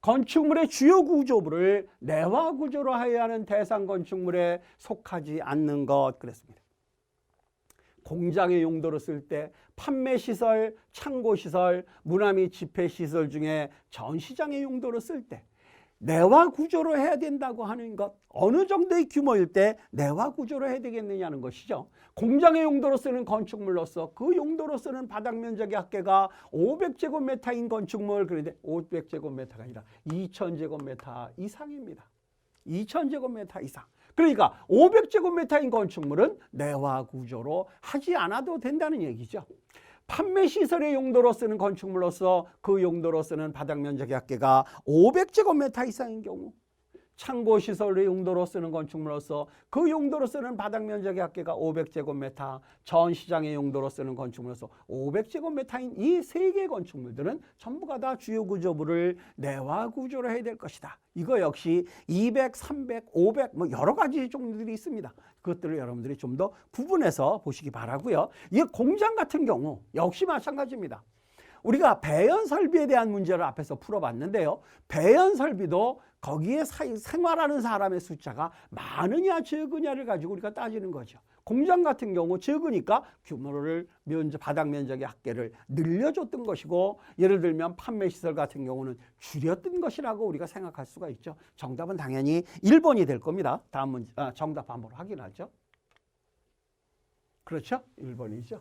건축물의 주요 구조물을 내화 구조로 하여야 하는 대상 건축물에 속하지 않는 것 그랬습니다. 공장의 용도로 쓸 때 판매 시설, 창고 시설, 문화 및 집회 시설 중에 전시장의 용도로 쓸때 내화 구조로 해야 된다고 하는 것 어느 정도의 규모일 때 내화 구조로 해야 되겠느냐는 것이죠. 공장의 용도로 쓰는 건축물로서 그 용도로 쓰는 바닥 면적의 합계가 500제곱미터인 건축물 그런데 500제곱미터가 아니라 2000제곱미터 이상입니다. 2000제곱미터 이상. 그러니까 500제곱미터인 건축물은 내화 구조로 하지 않아도 된다는 얘기죠. 판매 시설의 용도로 쓰는 건축물로서 그 용도로 쓰는 바닥 면적의 합계가 500제곱미터 이상인 경우 창고 시설의 용도로 쓰는 건축물로서 그 용도로 쓰는 바닥 면적의 합계가 500제곱미터, 전시장의 용도로 쓰는 건축물로서 500제곱미터인 이 세 개의 건축물들은 전부가 다 주요 구조물을 내화 구조로 해야 될 것이다. 이거 역시 200, 300, 500 뭐 여러 가지 종류들이 있습니다. 그것들을 여러분들이 좀 더 구분해서 보시기 바라고요. 이 공장 같은 경우 역시 마찬가지입니다. 우리가 배연 설비에 대한 문제를 앞에서 풀어봤는데요. 배연 설비도 거기에 사- 생활하는 사람의 숫자가 많으냐 적으냐를 가지고 우리가 따지는 거죠. 공장 같은 경우 적으니까 규모를 면적 바닥 면적의 합계를 늘려줬던 것이고 예를 들면 판매 시설 같은 경우는 줄였던 것이라고 우리가 생각할 수가 있죠. 정답은 당연히 1번이 될 겁니다. 다음 문제 아, 정답 한번 확인하죠. 그렇죠? 1번이죠.